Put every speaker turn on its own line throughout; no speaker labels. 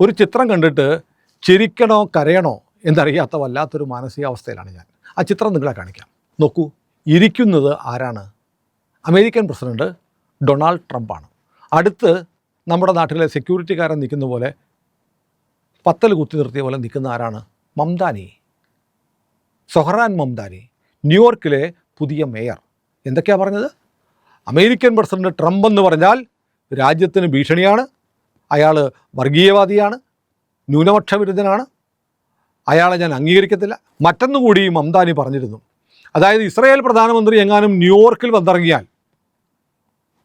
ഒരു ചിത്രം കണ്ടിട്ട് ചിരിക്കണോ കരയണോ എന്നറിയാത്ത വല്ലാത്തൊരു മാനസികാവസ്ഥയിലാണ് ഞാൻ. ആ ചിത്രം നിങ്ങളെ കാണിക്കാം. നോക്കൂ ഇരിക്കുന്നത് ആരാണ്? അമേരിക്കൻ പ്രസിഡന്റ് ഡൊണാൾഡ് ട്രംപാണ്. അടുത്ത് നമ്മുടെ നാട്ടിലെ സെക്യൂരിറ്റിക്കാരൻ നിൽക്കുന്ന പോലെ പത്തൽ കുത്തി നിർത്തിയ പോലെ നിൽക്കുന്ന ആരാണ്? മംദാനി. സൊഹറാൻ മംദാനി ന്യൂയോർക്കിലെ പുതിയ മേയർ. എന്തൊക്കെയാണ് പറഞ്ഞത്? അമേരിക്കൻ പ്രസിഡന്റ് ട്രംപ് എന്ന് പറഞ്ഞാൽ രാജ്യത്തിന് ഭീഷണിയാണ് അയാൾ വർഗീയവാദിയാണ് ന്യൂനപക്ഷ വിരുദ്ധനാണ് അയാളെ ഞാൻ അംഗീകരിക്കത്തില്ല. മറ്റൊന്നുകൂടി മംദാനി പറഞ്ഞിരുന്നു. അതായത് ഇസ്രായേൽ പ്രധാനമന്ത്രി എങ്ങാനും ന്യൂയോർക്കിൽ വന്നിറങ്ങിയാൽ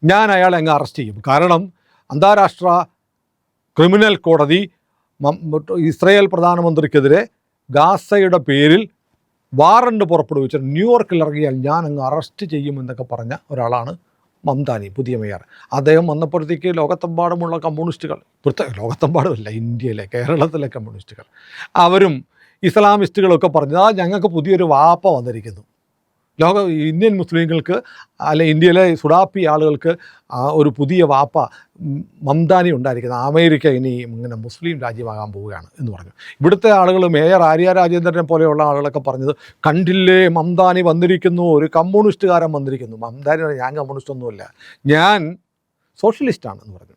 ഞാൻ അയാളെ അങ്ങ് അറസ്റ്റ് ചെയ്യും. കാരണം അന്താരാഷ്ട്ര ക്രിമിനൽ കോടതി ഇസ്രായേൽ പ്രധാനമന്ത്രിക്കെതിരെ ഗാസയുടെ പേരിൽ വാറണ്ട് പുറപ്പെടുവിച്ച ന്യൂയോർക്കിൽ ഇറങ്ങിയാൽ ഞാൻ അങ്ങ് അറസ്റ്റ് ചെയ്യുമെന്നൊക്കെ പറഞ്ഞ ഒരാളാണ് മംതാനി പുതിയ മേയർ. അദ്ദേഹം വന്നപ്പോഴത്തേക്ക് ലോകത്തെമ്പാടുമുള്ള കമ്മ്യൂണിസ്റ്റുകൾ പ്രത്യേക ലോകത്തെമ്പാടുമല്ല ഇന്ത്യയിലെ കേരളത്തിലെ കമ്മ്യൂണിസ്റ്റുകൾ. അവരും ഇസ്ലാമിസ്റ്റുകളൊക്കെ പറഞ്ഞത് ഞങ്ങൾക്ക് പുതിയൊരു വാപ്പ വന്നിരിക്കുന്നു. ലോക ഇന്ത്യൻ മുസ്ലിങ്ങൾക്ക് അല്ലെ ഇന്ത്യയിലെ സുഡാപ്പി ആളുകൾക്ക് ഒരു പുതിയ വാപ്പ മംദാനി ഉണ്ടായിരിക്കുന്നത്. അമേരിക്ക ഇനി ഇങ്ങനെ മുസ്ലിം രാജ്യമാകാൻ പോവുകയാണ് എന്ന് പറഞ്ഞു. ഇവിടുത്തെ ആളുകൾ മേയർ ആര്യ രാജേന്ദ്രനെ പോലെയുള്ള ആളുകളൊക്കെ പറഞ്ഞത് കണ്ടില്ലേ മംദാനി വന്നിരിക്കുന്നു ഒരു കമ്മ്യൂണിസ്റ്റുകാരൻ വന്നിരിക്കുന്നു. മംദാനി ഞാൻ കമ്മ്യൂണിസ്റ്റ് ഒന്നുമില്ല ഞാൻ സോഷ്യലിസ്റ്റാണ് എന്ന് പറഞ്ഞു.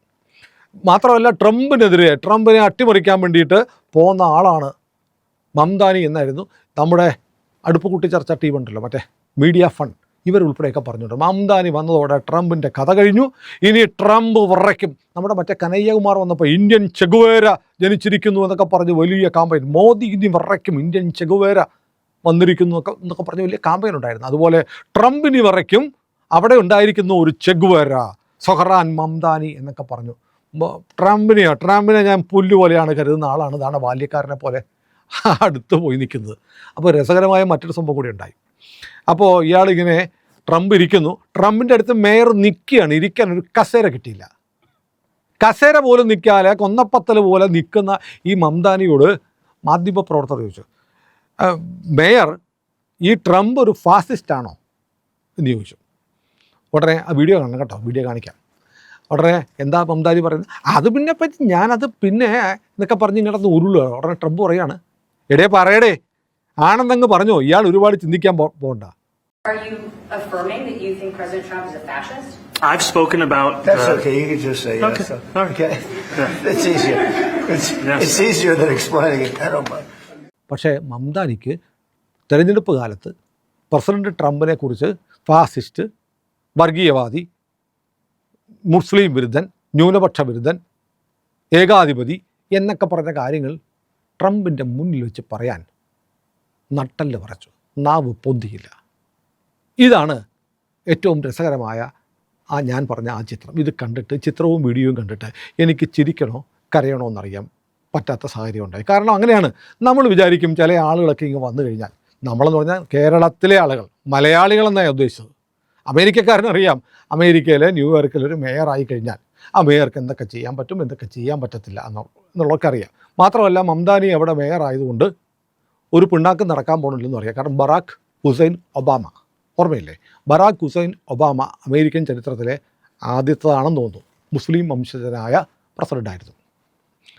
മാത്രമല്ല ട്രംപിനെതിരെ ട്രംപിനെ അട്ടിമറിക്കാൻ വേണ്ടിയിട്ട് പോകുന്ന ആളാണ് മംദാനി എന്നായിരുന്നു നമ്മുടെ അടുപ്പ് കൂട്ടി ചർച്ച ടീമുണ്ടല്ലോ മറ്റേ മീഡിയ ഫണ്ട്. ഇവരുൾപ്പെടെയൊക്കെ പറഞ്ഞിട്ടുണ്ട്. മംദാനി വന്നതോടെ ട്രംപിന്റെ കഥ കഴിഞ്ഞു. ഇനി ട്രംപ് വിറയ്ക്കും. നമ്മുടെ മറ്റേ കനയ്യകുമാർ വന്നപ്പോൾ ഇന്ത്യൻ ചെഗുവേര ജനിച്ചിരിക്കുന്നു എന്നൊക്കെ പറഞ്ഞ് വലിയ കാമ്പയിൻ മോദി ഇനി വിറയ്ക്കും. ഇന്ത്യൻ ചെഗുവേര വന്നിരിക്കുന്നു ഒക്കെ എന്നൊക്കെ പറഞ്ഞ് വലിയ കാമ്പയിൻ ഉണ്ടായിരുന്നു. അതുപോലെ ട്രംപിനി വിറയ്ക്കും. അവിടെ ഉണ്ടായിരിക്കുന്ന ഒരു ചെഗുവേര. സൊഹറാൻ മംദാനി എന്നൊക്കെ പറഞ്ഞു. ട്രംപിനെയോ ട്രംപിനെ ഞാൻ പുല്ല് പോലെയാണ് കരുതുന്ന ആളാണ്. ഇതാണ് ബാല്യക്കാരനെ പോലെ അടുത്ത് പോയി നിൽക്കുന്നത്. അപ്പോൾ രസകരമായ മറ്റൊരു സംഭവം കൂടി ഉണ്ടായി. അപ്പോൾ ഇയാളിങ്ങനെ ട്രംപ് ഇരിക്കുന്നു. ട്രംപിന്റെ അടുത്ത് മേയർ നിൽക്കുകയാണ് ഇരിക്കാൻ ഒരു കസേര കിട്ടിയില്ല. കസേര പോലും നിൽക്കാതെ കൊന്നപ്പത്തൽ പോലെ നിൽക്കുന്ന ഈ മംദാനിയോട് മാധ്യമപ്രവർത്തകർ ചോദിച്ചു. മേയർ ഈ ട്രംപ് ഒരു ഫാസിസ്റ്റ് ആണോ എന്ന് ചോദിച്ചു. ഉടനെ ആ വീഡിയോ കാണണം കേട്ടോ. വീഡിയോ കാണിക്കാം. ഉടനെ എന്താ മംദാനി പറയുന്നത്? അത് പിന്നെ പറ്റി ഞാനത് പിന്നെ എന്നൊക്കെ പറഞ്ഞ് ഇങ്ങനെ ഉരുളുക ഉടനെ ട്രംപ് പറയാണ്. എടേ പറയടേ. ആണെന്നങ്ങ് പറഞ്ഞോ ഇയാൾ ഒരുപാട് ചിന്തിക്കാൻ പോ പോണ്ട
Are you affirming that you think President Trump is a fascist?
I've spoken about.
That's
uh,
okay. You can just say yes.
Okay.
Okay. It's easier. It's,
Yes.
it's easier than explaining it. I don't mind.
പക്ഷേ മംദാനിക്ക് തെരഞ്ഞെടുപ്പ് കാലത്ത് president ട്രംപിനെ കുറിച്ച് fascist വർഗീയവാദി മുസ്ലിം വിരുദ്ധൻ ന്യൂനപക്ഷ വിരുദ്ധൻ ഏകാധിപതി എന്നൊക്കെ പറഞ്ഞ കാര്യങ്ങൾ ട്രംപിന്റെ മുന്നിൽ വെച്ച് പറയാൻ നട്ടൽ പറച്ചു. നാവ് പൊന്തിയില്ല. ഇതാണ് ഏറ്റവും രസകരമായ ആ ഞാൻ പറഞ്ഞ ആ ചിത്രം. ഇത് കണ്ടിട്ട് ചിത്രവും വീഡിയോയും കണ്ടിട്ട് എനിക്ക് ചിരിക്കണോ കരയണോ എന്നറിയാൻ പറ്റാത്ത സാഹചര്യം ഉണ്ടായി. കാരണം അങ്ങനെയാണ്. നമ്മൾ വിചാരിക്കും ചില ആളുകളൊക്കെ ഇങ്ങ് വന്നു കഴിഞ്ഞാൽ നമ്മളെന്ന് പറഞ്ഞാൽ കേരളത്തിലെ ആളുകൾ മലയാളികളെന്നാണ് ഉദ്ദേശിച്ചത്. അമേരിക്കക്കാരനറിയാം അമേരിക്കയിലെ ന്യൂയോർക്കിൽ ഒരു മേയറായി കഴിഞ്ഞാൽ ആ മേയർക്ക് എന്തൊക്കെ ചെയ്യാൻ പറ്റും എന്തൊക്കെ ചെയ്യാൻ പറ്റത്തില്ല എന്നോ എന്നുള്ളതൊക്കെ അറിയാം മാത്രമല്ല മംദാനി അവിടെ മേയറായതുകൊണ്ട് ഒരു പിണ്ണാക്ക് നടക്കാൻ പോകണില്ലെന്ന് പറയാം. കാരണം ബറാഖ് ഹുസൈൻ ഒബാമ. ഓർമ്മയില്ലേ? ബറാഖ് ഹുസൈൻ ഒബാമ അമേരിക്കൻ ചരിത്രത്തിലെ ആദ്യത്തതാണെന്ന് തോന്നുന്നു. മുസ്ലിം വംശജനായ പ്രസിഡന്റായിരുന്നു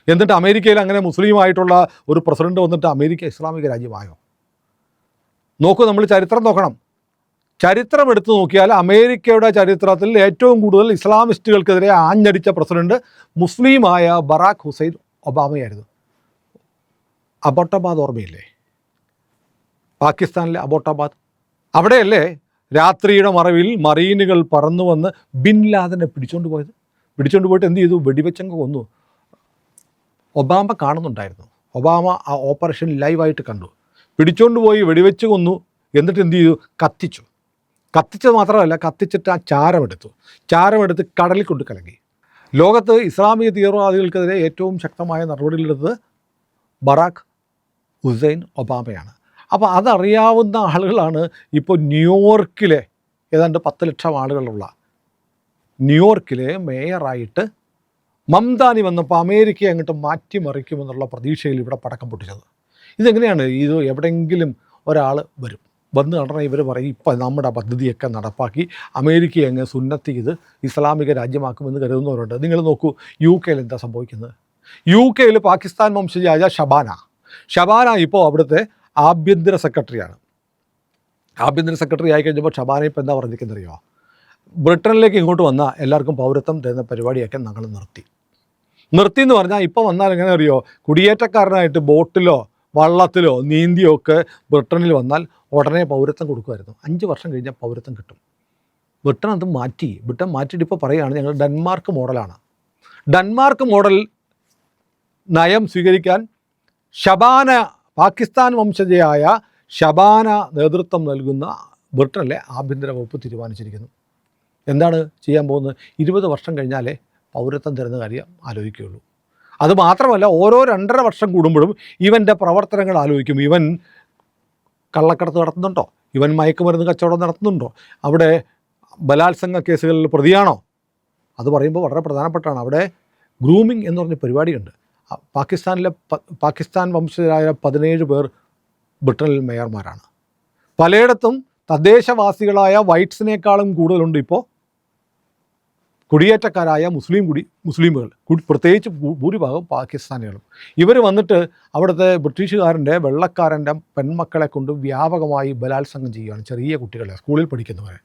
എന്നിട്ട് അമേരിക്കയിൽ അങ്ങനെ മുസ്ലിമായിട്ടുള്ള ഒരു പ്രസിഡന്റ് വന്നിട്ട് അമേരിക്ക ഇസ്ലാമിക രാജ്യമായോ? നോക്കൂ നമ്മൾ ചരിത്രം നോക്കണം. ചരിത്രം എടുത്തു നോക്കിയാൽ അമേരിക്കയുടെ ചരിത്രത്തിൽ ഏറ്റവും കൂടുതൽ ഇസ്ലാമിസ്റ്റുകൾക്കെതിരെ ആഞ്ഞടിച്ച പ്രസിഡന്റ് മുസ്ലിമായ ബറാഖ് ഹുസൈൻ ഒബാമയായിരുന്നു. അബോട്ടബാദ് ഓർമ്മയില്ലേ? പാകിസ്ഥാനിലെ അബോട്ടാബാദ്. അവിടെയല്ലേ രാത്രിയുടെ മറവിൽ മറീനുകൾ പറന്നു വന്ന് ബിൻ ലാദനെ പിടിച്ചോണ്ട് പോയത്. പിടിച്ചോണ്ട് പോയിട്ട് എന്ത് ചെയ്തു? വെടിവെച്ചങ്ങ് കൊന്നു. ഒബാമ കാണുന്നുണ്ടായിരുന്നു. ഒബാമ ആ ഓപ്പറേഷൻ ലൈവായിട്ട് കണ്ടു. പിടിച്ചോണ്ട് പോയി വെടിവെച്ച് കൊന്നു. എന്നിട്ട് എന്ത് ചെയ്തു? കത്തിച്ചു. കത്തിച്ചത് മാത്രമല്ല കത്തിച്ചിട്ട് ആ ചാരമെടുത്തു. ചാരമെടുത്ത് കടലിൽ കൊണ്ട് കലങ്ങി. ലോകത്ത് ഇസ്ലാമിക തീവ്രവാദികൾക്കെതിരെ ഏറ്റവും ശക്തമായ നടപടികളെടുത്തത് ബറാഖ് ഹുസൈൻ ഒബാമയാണ്. അപ്പോൾ അതറിയാവുന്ന ആളുകളാണ് ഇപ്പോൾ ന്യൂയോർക്കിലെ ഏതാണ്ട് പത്ത് ലക്ഷം ആളുകളുള്ള. ന്യൂയോർക്കിലെ മേയറായിട്ട് മംദാനി വന്നപ്പോൾ അമേരിക്കയെ അങ്ങോട്ട് മാറ്റിമറിക്കുമെന്നുള്ള പ്രതീക്ഷയിൽ ഇവിടെ പടക്കം പൊട്ടിച്ചത്. ഇതെങ്ങനെയാണ്? ഇത് എവിടെയെങ്കിലും ഒരാൾ വരും. വന്ന് നടന്ന ഇവർ പറയും ഇപ്പം നമ്മുടെ പദ്ധതിയൊക്കെ നടപ്പാക്കി അമേരിക്കയെ അങ്ങ് സുന്നത്തി ചെയ്ത് ഇസ്ലാമിക രാജ്യമാക്കുമെന്ന് കരുതുന്നവരുണ്ട്. നിങ്ങൾ നോക്കൂ യു കെയിൽ എന്താ സംഭവിക്കുന്നത്? യു കെയിൽ പാകിസ്ഥാൻ വംശജയായ ഷബാന ഷബാന ഇപ്പോൾ അവിടുത്തെ ആഭ്യന്തര സെക്രട്ടറിയാണ്. ആഭ്യന്തര സെക്രട്ടറി ആയി കഴിഞ്ഞപ്പോൾ ഷബാന ഇപ്പോൾ എന്താ പറഞ്ഞിരിക്കുന്നറിയോ ബ്രിട്ടനിലേക്ക് ഇങ്ങോട്ട് വന്നാൽ എല്ലാവർക്കും പൗരത്വം തരുന്ന പരിപാടിയൊക്കെ ഞങ്ങൾ നിർത്തി. നിർത്തി എന്ന് പറഞ്ഞാൽ ഇപ്പോൾ വന്നാൽ എങ്ങനെ അറിയോ കുടിയേറ്റക്കാരനായിട്ട് ബോട്ടിലോ വള്ളത്തിലോ നീന്തിയോ ഒക്കെ ബ്രിട്ടനിൽ വന്നാൽ ഉടനെ പൗരത്വം കൊടുക്കുമായിരുന്നു. അഞ്ച് വർഷം കഴിഞ്ഞാൽ പൗരത്വം കിട്ടും. ബ്രിട്ടൻ അത് മാറ്റി. ബ്രിട്ടൻ മാറ്റിയിട്ട് ഇപ്പോൾ പറയുകയാണ് ഞങ്ങൾ ഡെൻമാർക്ക് മോഡലാണ്. ഡെൻമാർക്ക് മോഡൽ നയം സ്വീകരിക്കാൻ ഷബാന പാകിസ്ഥാൻ വംശജയായ ഷബാന നേതൃത്വം നൽകുന്ന ബ്രിട്ടനിലെ ആഭ്യന്തര വകുപ്പ് തീരുമാനിച്ചിരിക്കുന്നു. എന്താണ് ചെയ്യാൻ പോകുന്നത്? ഇരുപത് വർഷം കഴിഞ്ഞാലേ പൗരത്വം തരുന്ന കാര്യം ആലോചിക്കുകയുള്ളൂ. അത് മാത്രമല്ല ഓരോ രണ്ടര വർഷം കൂടുമ്പോഴും ഇവന്റെ പ്രവർത്തനങ്ങൾ ആലോചിക്കും. ഇവൻ കള്ളക്കടത്ത് നടത്തുന്നുണ്ടോ? ഇവൻ മയക്കുമരുന്ന് കച്ചവടം നടത്തുന്നുണ്ടോ? അവിടെ ബലാത്സംഗ കേസുകളിൽ പ്രതിയാണോ? അത് പറയുമ്പോൾ വളരെ പ്രധാനപ്പെട്ടാണ്. അവിടെ ഗ്രൂമിംഗ് എന്ന് പറഞ്ഞ പരിപാടിയുണ്ട്. പാകിസ്ഥാനിലെ പാകിസ്ഥാൻ വംശജരായ പതിനേഴ് പേർ ബ്രിട്ടനിൽ മേയർമാരാണ്. പലയിടത്തും തദ്ദേശവാസികളായ വൈറ്റ്സിനേക്കാളും കൂടുതലുണ്ട് ഇപ്പോൾ കുടിയേറ്റക്കാരായ മുസ്ലിം കുടി മുസ്ലിമുകൾ പ്രത്യേകിച്ച് ഭൂരിഭാഗം പാകിസ്ഥാനികളും. ഇവർ വന്നിട്ട് അവിടുത്തെ ബ്രിട്ടീഷുകാരന്റെ വെള്ളക്കാരന്റെ പെൺമക്കളെ കൊണ്ട് വ്യാപകമായി ബലാത്സംഗം ചെയ്യുകയാണ് ചെറിയ കുട്ടികളെ സ്കൂളിൽ പഠിക്കുന്നവരെ.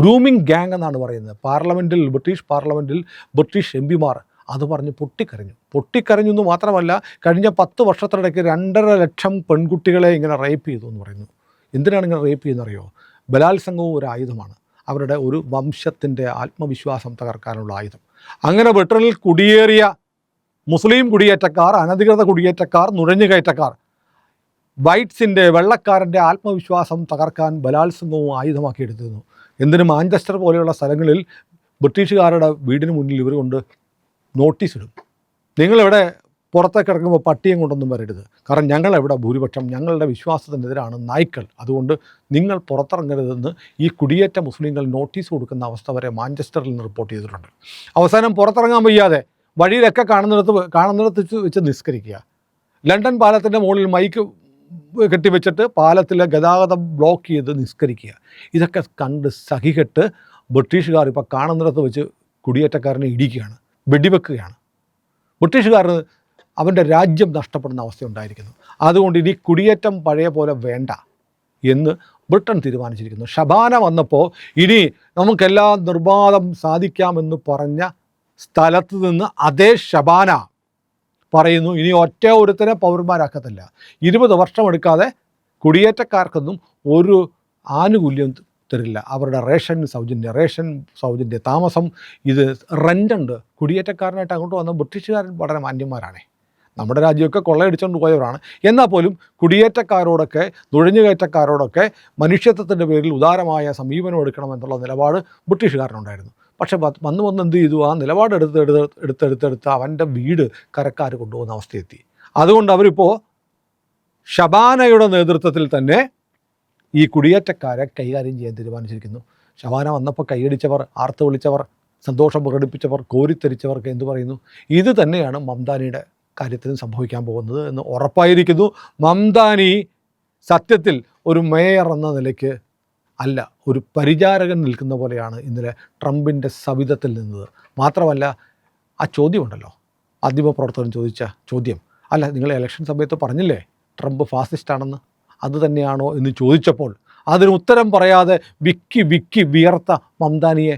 ഗ്രൂമിംഗ് ഗ്യാങ് എന്നാണ് പറയുന്നത്. പാർലമെന്റിൽ ബ്രിട്ടീഷ് പാർലമെന്റിൽ ബ്രിട്ടീഷ് എം പിമാർ അത് പറഞ്ഞ് പൊട്ടിക്കരഞ്ഞു. പൊട്ടിക്കരഞ്ഞു എന്ന് മാത്രമല്ല കഴിഞ്ഞ പത്ത് വർഷത്തിനിടയ്ക്ക് രണ്ടര ലക്ഷം പെൺകുട്ടികളെ ഇങ്ങനെ റേപ്പ് ചെയ്തു എന്ന് പറയുന്നു. എന്തിനാണ് ഇങ്ങനെ റേപ്പ് ചെയ്യുന്നറിയോ ബലാത്സംഗവും ഒരു ആയുധമാണ്. അവരുടെ ഒരു വംശത്തിന്റെ ആത്മവിശ്വാസം തകർക്കാനുള്ള ആയുധം. അങ്ങനെ ബ്രിട്ടനിൽ കുടിയേറിയ മുസ്ലിം കുടിയേറ്റക്കാർ അനധികൃത കുടിയേറ്റക്കാർ നുഴഞ്ഞുകയറ്റക്കാർ വൈറ്റ്സിന്റെ വെള്ളക്കാരന്റെ ആത്മവിശ്വാസം തകർക്കാൻ ബലാത്സംഗവും ആയുധമാക്കി എടുത്തിരുന്നു. എന്തിനും മാഞ്ചസ്റ്റർ പോലെയുള്ള സ്ഥലങ്ങളിൽ ബ്രിട്ടീഷുകാരുടെ വീടിന് മുന്നിൽ ഇവർ കൊണ്ട് നോട്ടീസ് ഇടും. നിങ്ങളിവിടെ പുറത്തേക്ക് ഇറങ്ങുമ്പോൾ പട്ടിയും കൊണ്ടൊന്നും വരരുത്. കാരണം ഞങ്ങളെവിടെ ഭൂരിപക്ഷം ഞങ്ങളുടെ വിശ്വാസത്തിനെതിരാണ് നായ്ക്കൾ. അതുകൊണ്ട് നിങ്ങൾ പുറത്തിറങ്ങരുതെന്ന് ഈ കുടിയേറ്റ മുസ്ലിങ്ങൾ നോട്ടീസ് കൊടുക്കുന്ന അവസ്ഥ വരെ മാഞ്ചസ്റ്ററിൽ നിന്ന് റിപ്പോർട്ട് ചെയ്തിട്ടുണ്ട്. അവസാനം പുറത്തിറങ്ങാൻ വയ്യാതെ വഴിയിലൊക്കെ കാണുന്നിടത്ത് കാണുന്നിടത്ത് വെച്ച് നിസ്കരിക്കുക. ലണ്ടൻ പാലത്തിന്റെ മുകളിൽ മൈക്ക് കെട്ടിവെച്ചിട്ട് പാലത്തിലെ ഗതാഗതം ബ്ലോക്ക് ചെയ്ത് നിസ്കരിക്കുക. ഇതൊക്കെ കണ്ട് സഹികെട്ട് ബ്രിട്ടീഷുകാർ ഇപ്പോൾ കാണുന്നിടത്ത് വെച്ച് കുടിയേറ്റക്കാരനെ ഇടിക്കുകയാണ്. വെടിവെക്കുകയാണ്. ബ്രിട്ടീഷുകാർ അവന്റെ രാജ്യം നഷ്ടപ്പെടുന്ന അവസ്ഥ ഉണ്ടായിരിക്കുന്നു. അതുകൊണ്ട് ഇനി കുടിയേറ്റം പഴയ പോലെ വേണ്ട എന്ന് ബ്രിട്ടൻ തീരുമാനിച്ചിരിക്കുന്നു. ഷബാന വന്നപ്പോൾ ഇനി നമുക്കെല്ലാം നിർബാധം സാധിക്കാമെന്ന് പറഞ്ഞ സ്ഥലത്ത് നിന്ന് അതേ ഷബാന പറയുന്നു. ഇനി ഒറ്റ ഒരുത്തനെ പൗരന്മാരാക്കത്തില്ല. ഇരുപത് വർഷമെടുക്കാതെ കുടിയേറ്റക്കാർക്കൊന്നും ഒരു ആനുകൂല്യം തരില്ല. അവരുടെ റേഷൻ സൗജന്യ റേഷൻ സൗജന്യ താമസം ഇത് റെന്റുണ്ട് കുടിയേറ്റക്കാരനായിട്ട് അങ്ങോട്ട് വന്ന ബ്രിട്ടീഷുകാരൻ വളരെ മാന്യന്മാരാണേ. നമ്മുടെ രാജ്യമൊക്കെ കൊള്ളയടിച്ചുകൊണ്ട് പോയവരാണ്. എന്നാൽ പോലും കുടിയേറ്റക്കാരോടൊക്കെ നുഴഞ്ഞുകയറ്റക്കാരോടൊക്കെ മനുഷ്യത്വത്തിന്റെ പേരിൽ ഉദാരമായ സമീപനം എടുക്കണം എന്നുള്ള നിലപാട് ബ്രിട്ടീഷുകാരനുണ്ടായിരുന്നു. പക്ഷേ വന്ന് വന്ന് എന്ത് ചെയ്തു? ആ നിലപാട് എടുത്ത് എടുത്ത് എടുത്തെടുത്തെടുത്ത് അവന്റെ വീട് കരക്കാർ കൊണ്ടുപോകുന്ന അവസ്ഥയെത്തി. അതുകൊണ്ട് അവരിപ്പോൾ ഷബാനയുടെ നേതൃത്വത്തിൽ തന്നെ ഈ കുടിയേറ്റക്കാരെ കൈകാര്യം ചെയ്യാൻ തീരുമാനിച്ചിരിക്കുന്നു. ശവാന വന്നപ്പോൾ കൈയടിച്ചവർ ആർത്ത് വിളിച്ചവർ സന്തോഷം പ്രകടിപ്പിച്ചവർ കോരിത്തരിച്ചവർക്ക് എന്തു പറയുന്നു? ഇത് തന്നെയാണ് മംതാനിയുടെ കാര്യത്തിലും സംഭവിക്കാൻ പോകുന്നത് എന്ന് ഉറപ്പായിരിക്കുന്നു. മംദാനി സത്യത്തിൽ ഒരു മേയർ എന്ന നിലയ്ക്ക് അല്ല ഒരു പരിചാരകൻ നിൽക്കുന്ന പോലെയാണ് ഇന്നലെ ട്രംപിന്റെ സവിധത്തിൽ നിന്നത്. മാത്രമല്ല ആ ചോദ്യമുണ്ടല്ലോ. മാധ്യമപ്രവർത്തകൻ ചോദിച്ച ചോദ്യം. അല്ല നിങ്ങൾ ഇലക്ഷൻ സമയത്ത് പറഞ്ഞില്ലേ ട്രംപ് ഫാസിസ്റ്റാണെന്ന് അത് തന്നെയാണോ എന്ന് ചോദിച്ചപ്പോൾ അതിന് ഉത്തരം പറയാതെ വിക്കി വിക്കി വിയർത്ത മംതാനിയെ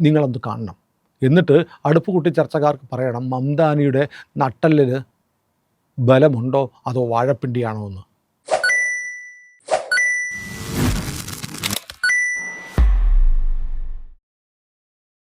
നിങ്ങളൊന്ന് കാണണം. എന്നിട്ട് അടുപ്പ് കൂട്ടി ചർച്ചക്കാർക്ക് പറയണം മംതാനിയുടെ നട്ടലിന് ബലമുണ്ടോ അതോ വാഴപ്പിണ്ടിയാണോ എന്ന്.